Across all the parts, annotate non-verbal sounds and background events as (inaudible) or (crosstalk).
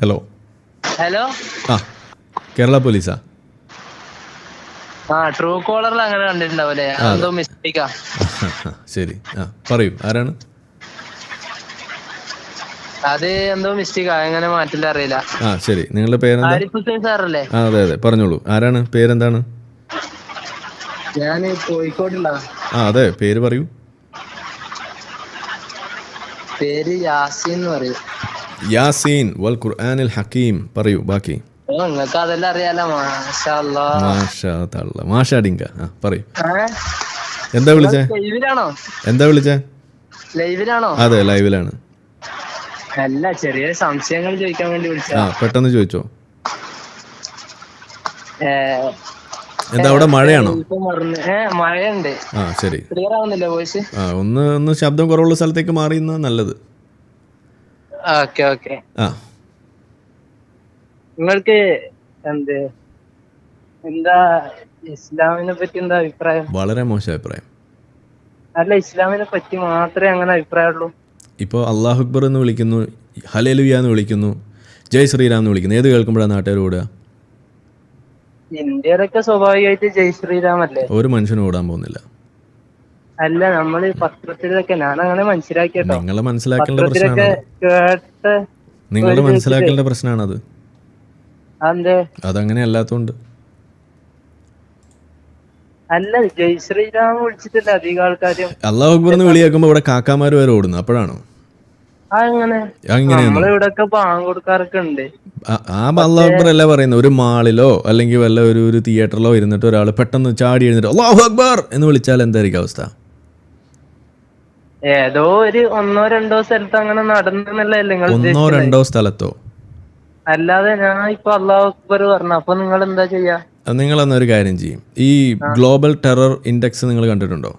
Hello hello ആ കേരള പോലീസാ? ആ true കോളറിൽ അങ്ങനെ കണ്ടിട്ടുണ്ടാവൂലേ? എന്തോ മിസ്റ്റേക്കാ. (laughs) ശരി. ആ പറയൂ ആരാണ്? അത് എന്തോ മിസ്റ്റേക്കാ എങ്ങനെ മാറ്റില്ല അറിയില്ല. ആ ശരി. നിങ്ങളുടെ പേരെന്താ? ആരിഫ് ഹുസൈൻ സാറല്ലേ? ആ അതെ അതെ. പറഞ്ഞോളൂ. ആരാണ്? പേരെന്താണ്? ഞാൻ കോഴിക്കോട്ടുള്ള. ആ അതെ. പേര് പറയൂ. പേര് യാസിൻ എന്ന് പറയും. യാസീൻ വൽ ഖുർആനിൽ ഹക്കീം പറയൂ ബാക്കി. നിങ്ങൾക്ക് അതെല്ലാം അറിയാലോ മാഷാ ഡിങ്ക. ആ പറയൂ. എന്താ വിളിച്ചേ? എന്താ വിളിച്ചേ? ലൈവിലാണോ? അതെ ലൈവിലാണ്. അല്ല ചെറിയ സംശയങ്ങൾ ചോദിക്കാൻ വേണ്ടി വിളിച്ചാ പെട്ടെന്ന് ചോദിച്ചോ. എന്താ അവിടെ മഴയാണോ? മഴയുണ്ട്. ആ ശരി. ക്ലിയർ ആവുന്നില്ല വോയിസ്? ആ ഒന്ന് ഒന്ന് ശബ്ദം കുറവുള്ള സ്ഥലത്തേക്ക് മാറിയുന്ന നല്ലത്. Okay okay. ആ. നിങ്ങൾക്ക് എന്ത് എന്താ ഇസ്ലാമിനെ പറ്റി എന്താ അഭിപ്രായം? വളരെ മോശം അഭിപ്രായം. അല്ല ഇസ്ലാമിനെ പറ്റി മാത്രമേ അങ്ങനെ അഭിപ്രായമുള്ളൂ. ഇപ്പോൾ അള്ളാഹു അക്ബർ എന്ന് വിളിക്കുന്നു ഹലേലുയ എന്ന് വിളിക്കുന്നു ജയ് ശ്രീരാം എന്ന് വിളിക്കുന്നു. ഏത് കേൾക്കുമ്പോഴാണ് നാട്ടുകാർ ഓടുക? ഇന്ത്യയിലൊക്കെ സ്വാഭാവികമായിട്ട് ജയ് ശ്രീരാം അല്ലേ ഒരു മനുഷ്യനും ഓടാൻ പോകുന്നില്ല. അല്ല നമ്മൾ പത്രത്തിലൊക്കെ ഞാൻ അങ്ങനെ മനസ്സിലാക്കി നിങ്ങൾ നിങ്ങളെ മനസ്സിലാക്കേണ്ട പ്രശ്നമാണ് കേട്ട് നിങ്ങൾ മനസ്സിലാക്കേണ്ട അത്. അതെ അതങ്ങനെ അല്ലാത്തോണ്ട്. അല്ല ജയ് ശ്രീരാം വിളിച്ചിട്ടില്ല അധികം ആൾക്കാരും. അള്ളാഹു അക്ബർ എന്ന് വിളിയാക്കുമ്പോ ഇവിടെ കാക്കാമാർ വരെ ഓടുന്നു അപ്പോഴാണോ? ആ- അക്ബർ അല്ല പറയുന്നത് ഒരു മാളിലോ അല്ലെങ്കിൽ വല്ല ഒരു ഒരു തിയേറ്ററിലോ ഇരുന്നിട്ട് ഒരാൾ പെട്ടെന്ന് ചാടി എഴുന്നിട്ട് അള്ളാഹു അക്ബർ എന്ന് വിളിച്ചാൽ എന്തായിരിക്കും അവസ്ഥ? ഏതോ ഒരു ഒന്നോ രണ്ടോ സ്ഥലത്ത് അങ്ങനെ നടന്നല്ലേ നിങ്ങൾ ഒന്നോ? രണ്ടോ സ്ഥലത്തോ? അല്ലാതെ ഞാൻ ഇപ്പൊ അള്ളാഹു അക്ബർ പറഞ്ഞു അപ്പൊ നിങ്ങൾ എന്താ ചെയ്യാ? നിങ്ങൾ എന്നൊരു ഒരു കാര്യം ചെയ്യും. ഈ ഗ്ലോബൽ ടെറർ ഇൻഡെക്സ് നിങ്ങൾ കണ്ടിട്ടുണ്ടോ?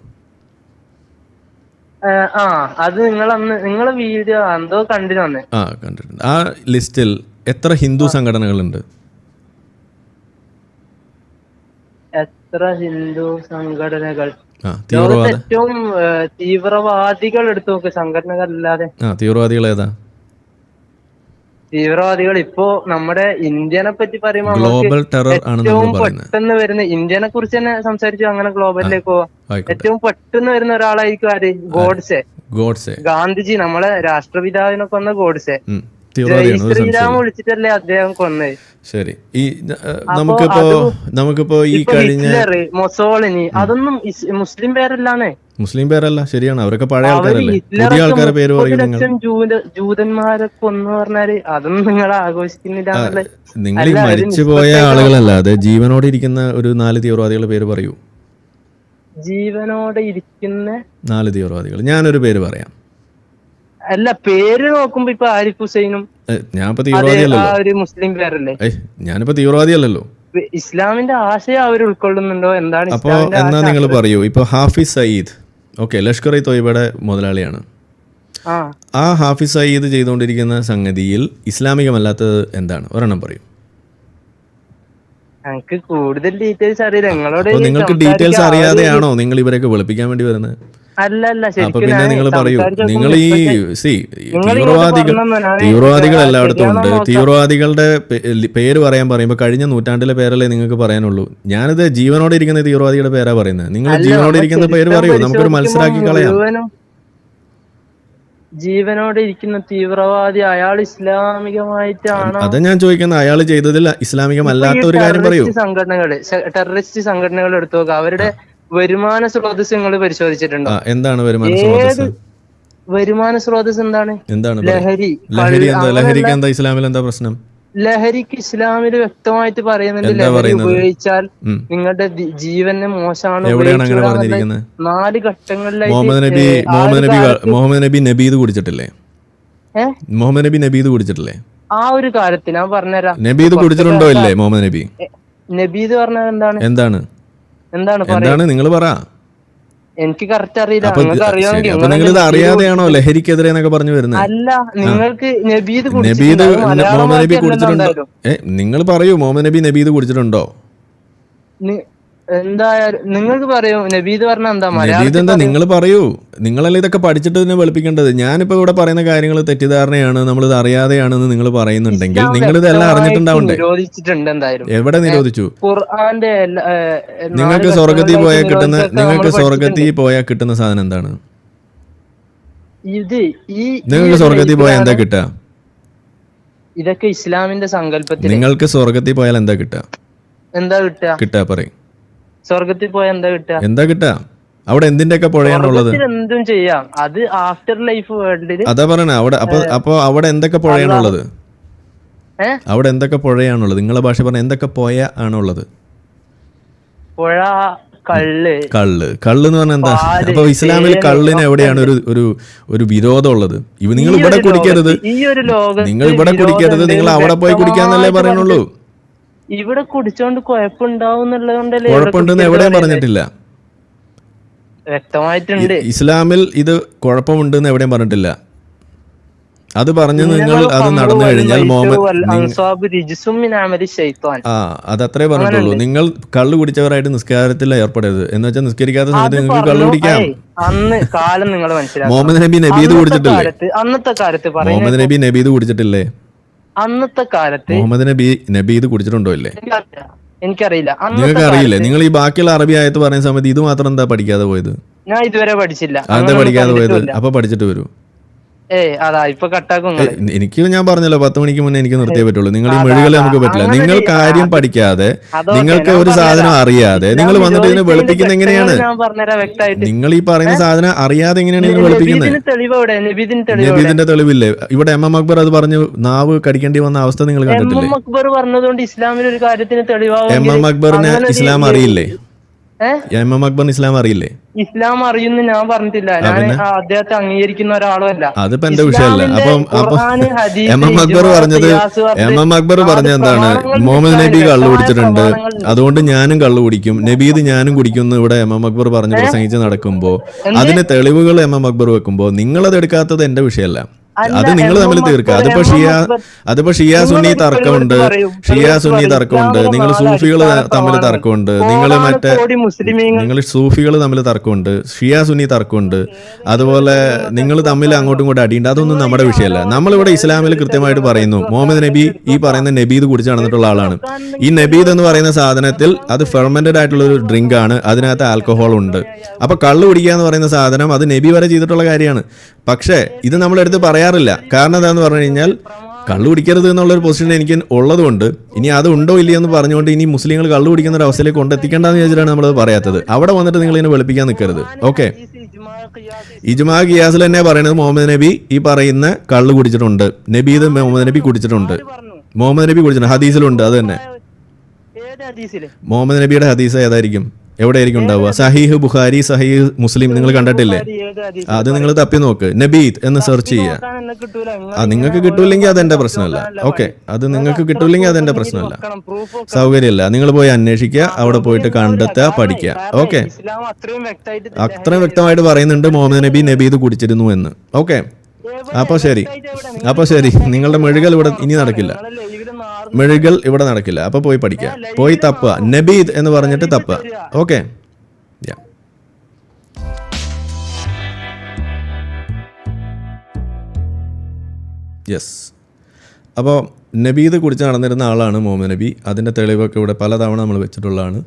ആ അത് നിങ്ങൾ അന്ന് നിങ്ങളെ വീഡിയോ എന്തോ കണ്ടിരുന്നു ആ കണ്ടിട്ടുണ്ട്. ആ ലിസ്റ്റിൽ എത്ര ഹിന്ദു സംഘടനകളുണ്ട്? എത്ര ഹിന്ദു സംഘടനകൾ? തീവ്രവാദ ഏറ്റവും തീവ്രവാദികൾ എടുത്തു നോക്ക് സംഘടനകളല്ലാതെ. തീവ്രവാദികൾ ഏതാ? തീവ്രവാദികൾ ഇപ്പോ നമ്മുടെ ഇന്ത്യനെ പറ്റി പറയുമ്പോൾ ഗ്ലോബൽ ടെറർ ഏറ്റവും പെട്ടെന്ന് വരുന്ന ഇന്ത്യനെ കുറിച്ച് തന്നെ സംസാരിച്ചു അങ്ങനെ ഗ്ലോബലിലേക്ക്. പോവാ ഏറ്റവും പെട്ടെന്ന് വരുന്ന ഒരാളായിരിക്കും ആര്? ഗോഡ്സെ. ഗോഡ്സെ. ഗാന്ധിജി നമ്മളെ രാഷ്ട്രപിതാവിനെ കൊന്ന ഗോഡ്സെ. തീവ്രവാദിയാണ് ശരി. ഈ നമുക്കിപ്പോ നമുക്കിപ്പോ ഈ കഴിഞ്ഞ മൊസോളിനി അതൊന്നും മുസ്ലിം പേരല്ലാന്ന്. മുസ്ലിം പേരല്ല ശരിയാണ്. അവരൊക്കെ പഴയ ആൾക്കാരല്ലേ. പുതിയ ആൾക്കാരെ പേര് ലക്ഷം ജൂത ജൂതന്മാരെ കൊന്നു പറഞ്ഞാൽ അതൊന്നും നിങ്ങൾ ആഘോഷിക്കുന്നില്ല നിങ്ങൾ ഈ മരിച്ചുപോയ ആളുകളല്ല. ആളുകളല്ലാതെ ജീവനോടെ ഇരിക്കുന്ന ഒരു നാല് തീവ്രവാദികളുടെ പേര് പറയൂ. ജീവനോടെ ഇരിക്കുന്ന നാല് തീവ്രവാദികൾ. ഞാനൊരു പേര് പറയാം. അല്ല പേര് നോക്കുമ്പോ ഇപ്പൊ ആരിഫ് ഹുസൈനും ഞാനിപ്പോ ഒരു മുസ്ലിം പേരല്ലേ? ഞാനിപ്പോ തീവ്രവാദിയല്ലല്ലോ. അല്ലല്ലോ ഇസ്ലാമിന്റെ ആശയം അവർ ഉൾക്കൊള്ളുന്നുണ്ടോ? എന്താണ് അപ്പോ എന്നാ നിങ്ങൾ പറയൂ? ഇപ്പൊ ഹാഫിസ് സയ്യിദ്. ഓക്കെ ലഷ്കർ ഇ തൊയ്ബയുടെ മുതലാളിയാണ്. ആ. ഹാഫിസ് സയ്യിദ് ചെയ്തുകൊണ്ടിരിക്കുന്ന സംഗതിയിൽ ഇസ്ലാമികമല്ലാത്തത് എന്താണ്? ഒരെണ്ണം പറയും. നിങ്ങൾക്ക് കൂടുതൽ ഡീറ്റെയിൽസ് അറിയില്ല. നിങ്ങൾക്ക് ഡീറ്റെയിൽസ് അറിയാതെയാണോ നിങ്ങൾ ഇവരെയൊക്കെ വെളുപ്പിക്കാൻ വേണ്ടി വരുന്നത്? അല്ല അല്ല അപ്പൊ ശരിക്കും നിങ്ങൾ പറയൂ. നിങ്ങൾ ഈ സി തീവ്രവാദികൾ തീവ്രവാദികൾ എല്ലായിടത്തും ഉണ്ട് തീവ്രവാദികളുടെ പേര് പറയാൻ പറയുമ്പോൾ കഴിഞ്ഞ നൂറ്റാണ്ടിലെ പേരല്ലേ നിങ്ങൾക്ക് പറയാനുള്ളൂ. ഞാനിത് ജീവനോടെ ഇരിക്കുന്ന തീവ്രവാദിയുടെ പേരാ പറയുന്നത്. നിങ്ങൾ ജീവനോടെ ഇരിക്കുന്ന പേര് പറയൂ. നമുക്കൊരു മത്സരാക്കി കളയാം. ജീവനോടെ ഇരിക്കുന്ന തീവ്രവാദി അയാൾ ഇസ്ലാമികമായിട്ടാണ്? അത് ഞാൻ ചോദിക്കുന്നത് അയാൾ ചെയ്തതിൽ ഇസ്ലാമികമല്ലാത്ത ഒരു കാര്യം പറയൂ. സംഘടനകൾ ടെററിസ്റ്റ് സംഘടനകൾ എടുത്തു നോക്കുക അവരുടെ വരുമാന സ്രോതസ് നിങ്ങൾ പരിശോധിച്ചിട്ടുണ്ടോ? എന്താണ് വരുമാന സ്രോതസ് വരുമാന സ്രോതസ് എന്താണ്? എന്താണ് ലഹരി. ലഹരി എന്താ ലഹരിക്ക് എന്താ ഇസ്ലാമിൽ എന്താ പ്രശ്നം? ലഹരിക്ക് ഇസ്ലാമിൽ വ്യക്തമായിട്ട് പറയുന്നുണ്ട് ലഹരി ഉപയോഗിച്ചാൽ നിങ്ങളുടെ ജീവന് മോശമാണ് എവിടെയാണ് അങ്ങനെ പറഞ്ഞിരിക്കുന്നത്? നാല് ഘട്ടങ്ങളിലായി മുഹമ്മദ് നബി മുഹമ്മദ് നബി മുഹമ്മദ് നബി നബീദ് കുടിച്ചിട്ടില്ലേ? മുഹമ്മദ് നബി നബീദ് കുടിച്ചിട്ടില്ലേ? ആ ഒരു കാലത്ത് ഞാൻ പറഞ്ഞുതരാം. നബീദ് കുടിച്ചിട്ടുണ്ടോ ഇല്ലേ മുഹമ്മദ് നബി? നബീദ് പറഞ്ഞാൽ എന്താണ്? എന്താണ്? എന്താണ് എന്താണ് നിങ്ങൾ പറ. എനിക്ക് കറക്റ്റ് അറിയില്ല. നിങ്ങൾക്ക് അറിയാമെങ്കിൽ ഇത് അറിയാതെയാണോ ലഹരിക്കെതിരെ എന്നൊക്കെ പറഞ്ഞു വരുന്നത് അല്ല നിങ്ങൾക്ക് നബീദ് നബീദ്. മുഹമ്മദ് നബി കുടിച്ചിട്ടുണ്ടോ. നിങ്ങൾ പറയൂ മുഹമ്മദ് നബി നബീദ് കുടിച്ചിട്ടുണ്ടോ? എന്തായാലും നിങ്ങൾക്ക് പറയൂ നബീദ് പറഞ്ഞ എന്താ നബീദ് എന്താ നിങ്ങൾ പറയൂ? നിങ്ങളല്ലേ ഇതൊക്കെ പഠിച്ചിട്ട് തന്നെ വെളുപ്പിക്കേണ്ടത്? ഞാനിപ്പോ ഇവിടെ പറയുന്ന കാര്യങ്ങൾ തെറ്റിദ്ധാരണയാണ് നമ്മൾ ഇത് അറിയാതെയാണെന്ന് നിങ്ങൾ പറയുന്നുണ്ടെങ്കിൽ നിങ്ങൾ ഇതെല്ലാം അറിഞ്ഞിട്ടുണ്ടാവും അറിഞ്ഞിട്ടുണ്ടാവണ്ടേ? നിരോധിച്ചിട്ടുണ്ട് എന്തായാലും. എവിടെ നിരോധിച്ചു? ഖുർആന്റെ നിങ്ങൾക്ക് സ്വർഗത്തിൽ പോയാൽ കിട്ടുന്ന നിങ്ങൾക്ക് സ്വർഗത്തിൽ പോയാൽ കിട്ടുന്ന സാധനം എന്താണ്? ഇത് ഈ നിങ്ങൾക്ക് സ്വർഗത്തിൽ പോയാൽ എന്താ കിട്ടുക? ഇതൊക്കെ ഇസ്ലാമിന്റെ സങ്കല്പത്തിൽ നിങ്ങൾക്ക് സ്വർഗത്തിൽ പോയാൽ എന്താ കിട്ടുക? എന്താ കിട്ടുക? കിട്ടാ പറയും. സ്വർഗത്തിൽ പോയാൽ എന്താ കിട്ടുക? എന്താ കിട്ടുക? അവിടെ എന്തിന്റെയൊക്കെ പുഴയാണുള്ളത്? എന്തും ചെയ്യാം. അത് ആഫ്റ്റർ ലൈഫ് വേൾഡിൽ അതാ പറയണേ അവിടെ അപ്പൊ അപ്പൊ അവിടെ എന്തൊക്കെ പുഴയാണുള്ളത്? അവിടെ എന്തൊക്കെ പുഴയാണുള്ളത്? നിങ്ങളെ ഭാഷ പറഞ്ഞ എന്തൊക്കെ പുഴ ആണുള്ളത്? പുഴ കള്ള്. കള്ള്. കള്ള് എന്ന് പറഞ്ഞാൽ എന്താ? അപ്പൊ ഇസ്ലാമിൽ കള്ളിന് എവിടെയാണ് ഒരു ഒരു ഒരു വിരോധം ഉള്ളത് ഇവ നിങ്ങൾ ഇവിടെ കുടിക്കരുത്. നിങ്ങൾ ഇവിടെ കുടിക്കരുത്. നിങ്ങൾ അവിടെ പോയി കുടിക്കാന്നല്ലേ പറയുന്നുള്ളൂ. ഇവിടെ കുടിച്ചോണ്ട് കുഴപ്പമുണ്ടാവും എവിടെയും പറഞ്ഞിട്ടില്ല. വ്യക്തമായിട്ടുണ്ട്. ഇസ്ലാമിൽ ഇത് കുഴപ്പമുണ്ടെന്ന് എവിടെയും പറഞ്ഞിട്ടില്ല. അത് പറഞ്ഞു നിങ്ങൾ അത് നടന്നു കഴിഞ്ഞാൽ മുഹമ്മദ് ആ അതത്രേ പറഞ്ഞിട്ടുള്ളൂ. നിങ്ങൾ കള്ളു കുടിച്ചവരായിട്ട് നിസ്കാരത്തിൽ ഏർപ്പെടരുത്. എന്ന് വെച്ചാൽ നിസ്കരിക്കാത്ത സമയത്ത് നിങ്ങൾക്ക് കള്ളു കുടിക്കാം. അന്ന് കാലം നിങ്ങൾ (laughs) മുഹമ്മദ് നബി നബീദ് കുടിച്ചിട്ടില്ലേ? അന്നത്തെ കാലത്ത് മുഹമ്മദ് നബി നബീദ് കുടിച്ചിട്ടില്ലേ? അന്നത്തെ കാലത്ത് മുഹമ്മദ് നബി നബി ഇത് കുടിച്ചിട്ടുണ്ടോ ഇല്ലേ? എനിക്കറിയില്ല. നിങ്ങൾക്ക് അറിയില്ല നിങ്ങൾ ഈ ബാക്കിയുള്ള അറബി ആയത് പറയുന്ന സമയത്ത് ഇത് മാത്രം എന്താ പഠിക്കാതെ പോയത്? ഞാൻ ഇതുവരെ പഠിച്ചില്ല. അതെന്താ പഠിക്കാതെ പോയത്? അപ്പൊ പഠിച്ചിട്ട് വരൂ. എനിക്ക് ഞാൻ പറഞ്ഞല്ലോ പത്ത് മണിക്ക് മുന്നേ എനിക്ക് നിർത്തിയേ പറ്റുള്ളൂ. നിങ്ങൾ ഈ മെഴുകളെ നമുക്ക് പറ്റില്ല. നിങ്ങൾ കാര്യം പഠിക്കാതെ നിങ്ങൾക്ക് ഒരു സാധനം അറിയാതെ നിങ്ങൾ വന്നിട്ട് ഇതിനെ വെളുപ്പിക്കുന്ന എങ്ങനെയാണ്? നിങ്ങൾ ഈ പറയുന്ന സാധനം അറിയാതെ എങ്ങനെയാണ് ഇതിനെ വെളുപ്പിക്കുന്നത്? നബീദിന്റെ തെളിവില്ലേ? ഇവിടെ എം എം അക്ബർ അത് പറഞ്ഞു നാവ് കടിക്കേണ്ടി വന്ന അവസ്ഥ നിങ്ങൾ കണ്ടിട്ടില്ലേ? എം എം അക്ബറിന് ഇസ്ലാം അറിയില്ലേ? ഏഹ് എം എം ഇസ്ലാം അറിയില്ലേ? ഇസ്ലാം അറിയുന്ന ഞാൻ പറഞ്ഞിട്ടില്ല. ഞാൻ അദ്ദേഹത്തെ അംഗീകരിക്കുന്ന ഒരാളുമല്ല. അതിപ്പോ എന്റെ വിഷയമല്ല. അപ്പം എം എം അക്ബർ പറഞ്ഞത് എം എം അക്ബർ പറഞ്ഞ എന്താണ്? മുഹമ്മദ് നബി കള്ളു കുടിച്ചിട്ടുണ്ട്. അതുകൊണ്ട് ഞാനും കള്ളു കുടിക്കും. നബീദ് ഞാനും കുടിക്കുന്നു ഇവിടെ എം എം അക്ബർ പറഞ്ഞ് പ്രസംഗിച്ച് നടക്കുമ്പോ. അതിന് തെളിവുകൾ എം എം അക്ബർ വെക്കുമ്പോ നിങ്ങളത് എടുക്കാത്തത് എന്റെ വിഷയമല്ല. അത് നിങ്ങൾ തമ്മിൽ തീർക്കുക. അതിപ്പോ ഷിയാ അതിപ്പോ ഷിയ സുന്നി തർക്കമുണ്ട് ഷിയാ സുന്നി തർക്കമുണ്ട് നിങ്ങൾ സൂഫികൾ തമ്മിൽ തർക്കമുണ്ട് നിങ്ങൾ മറ്റേ നിങ്ങൾ സൂഫികൾ തമ്മിൽ തർക്കമുണ്ട് ഷിയ സുന്നി തർക്കമുണ്ട് അതുപോലെ നിങ്ങൾ തമ്മിൽ അങ്ങോട്ടും ഇങ്ങോട്ടും അടിയുണ്ട്. അതൊന്നും നമ്മുടെ വിഷയമല്ല. നമ്മളിവിടെ ഇസ്ലാമിൽ കൃത്യമായിട്ട് പറയുന്നു. മുഹമ്മദ് നബി ഈ പറയുന്ന നബീദ് കുടിച്ച് നടന്നിട്ടുള്ള ആളാണ്. ഈ നബീദ് എന്ന് പറയുന്ന സാധനത്തിൽ അത് ഫെർമെന്റഡ് ആയിട്ടുള്ള ഒരു ഡ്രിങ്ക് ആണ്. അതിനകത്ത് ആൽക്കഹോൾ ഉണ്ട്. അപ്പൊ കള്ള് കുടിക്കുക എന്ന് പറയുന്ന സാധനം അത് നബി വരെ ചെയ്തിട്ടുള്ള കാര്യമാണ്. പക്ഷേ ഇത് നമ്മളെടുത്ത് പറയാറില്ല. കാരണം എന്താന്ന് പറഞ്ഞു കഴിഞ്ഞാൽ കള്ളു കുടിക്കരുത് എന്നുള്ളൊരു പൊസിഷൻ എനിക്ക് ഉള്ളതുകൊണ്ട് ഇനി അത് ഉണ്ടോ ഇല്ലയോ എന്ന് പറഞ്ഞുകൊണ്ട് ഇനി മുസ്ലിങ്ങൾ കള്ളു കുടിക്കുന്ന ഒരു അവസ്ഥയിലേക്ക് കൊണ്ടെത്തിക്കേണ്ടെന്ന് വിചാരിച്ചിട്ടാണ് നമ്മളത് പറയാത്തത്. അവിടെ വന്നിട്ട് നിങ്ങൾ ഇതിനെ വെളുപ്പിക്കാൻ നിൽക്കരുത്. ഓക്കെ? ഇജ്മാ, ഗിയാസിൽ തന്നെ പറയുന്നത് മുഹമ്മദ് നബി ഈ പറയുന്ന കള്ളു കുടിച്ചിട്ടുണ്ട്. നബീദ് മുഹമ്മദ് നബി കുടിച്ചിട്ടുണ്ട്. മുഹമ്മദ് നബി കുടിച്ചിട്ടുണ്ട്. ഹദീസിലുണ്ട് അത് തന്നെ. മുഹമ്മദ് നബിയുടെ ഹദീസ് ഏതായിരിക്കും? എവിടെയായിരിക്കും ഉണ്ടാവുക? സഹീഹ് ബുഖാരി സഹീഹ് മുസ്ലിം നിങ്ങൾ കണ്ടിട്ടില്ലേ? അത് നിങ്ങൾ തപ്പി നോക്ക്. നബീദ് എന്ന് സെർച്ച് ചെയ്യുക. ആ നിങ്ങൾക്ക് കിട്ടൂല്ലെങ്കിൽ അതെന്റെ പ്രശ്നമല്ല. ഓക്കെ അത് നിങ്ങൾക്ക് കിട്ടൂല്ലെങ്കിൽ അതെന്റെ പ്രശ്നമല്ല. സൗകര്യമല്ല. നിങ്ങൾ പോയി അന്വേഷിക്കുക അവിടെ പോയിട്ട് കണ്ടെത്തുക പഠിക്കുക. ഓക്കെ. അത്രയും വ്യക്തമായിട്ട് പറയുന്നുണ്ട് മുഹമ്മദ് നബി നബീദ് കുടിച്ചിരുന്നു എന്ന്. ഓക്കെ. അപ്പൊ ശരി. അപ്പൊ ശരി. നിങ്ങളുടെ മെഴുകൽ ഇവിടെ ഇനി നടക്കില്ല. മെഴുകൽ ഇവിടെ നടക്കില്ല. അപ്പൊ പോയി പഠിക്കുക പോയി തപ്പുക നബീദ് എന്ന് പറഞ്ഞിട്ട് തപ്പുക ഓക്കെ. യെസ് അപ്പോൾ നബീദ് കുടിച്ച് നടന്നിരുന്ന ആളാണ് മുഹമ്മദ് നബി. അതിന്റെ തെളിവൊക്കെ ഇവിടെ പലതവണ നമ്മൾ വെച്ചിട്ടുള്ളതാണ്.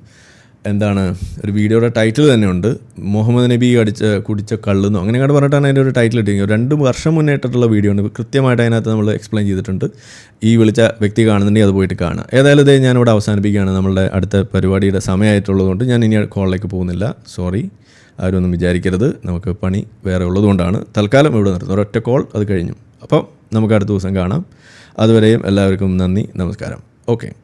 എന്താണ് ഒരു വീഡിയോയുടെ ടൈറ്റിൽ തന്നെ ഉണ്ട് മുഹമ്മദ് നബി അടിച്ച കുടിച്ച കള്ളുന്നു അങ്ങനെ അങ്ങോട്ട് പറഞ്ഞിട്ടാണ് അതിന്റെ ഒരു ടൈറ്റിൽ ഇട്ടിരിക്കുന്നത്. രണ്ട് വർഷം മുന്നേ വീഡിയോ ഉണ്ട് കൃത്യമായിട്ട് അതിനകത്ത് നമ്മൾ എക്സ്പ്ലെയിൻ ചെയ്തിട്ടുണ്ട്. ഈ വിളിച്ച വ്യക്തി കാണുന്നുണ്ടെങ്കിൽ അത് പോയിട്ട് കാണാം. ഏതായാലും ഇതേ ഞാനിവിടെ അവസാനിപ്പിക്കുകയാണ്. നമ്മളുടെ അടുത്ത പരിപാടിയുടെ സമയമായിട്ടുള്ളതുകൊണ്ട് ഞാൻ ഇനി കോളിലേക്ക് പോകുന്നില്ല. സോറി ആരും ഒന്നും വിചാരിക്കരുത്. നമുക്ക് പണി വേറെ ഉള്ളതുകൊണ്ടാണ്. തൽക്കാലം ഇവിടെ നിർത്തുന്നത് ഒരൊറ്റ കോൾ അത് കഴിഞ്ഞു. അപ്പം നമുക്ക് അടുത്ത ദിവസം കാണാം. അതുവരെയും എല്ലാവർക്കും നന്ദി നമസ്കാരം. ഓക്കെ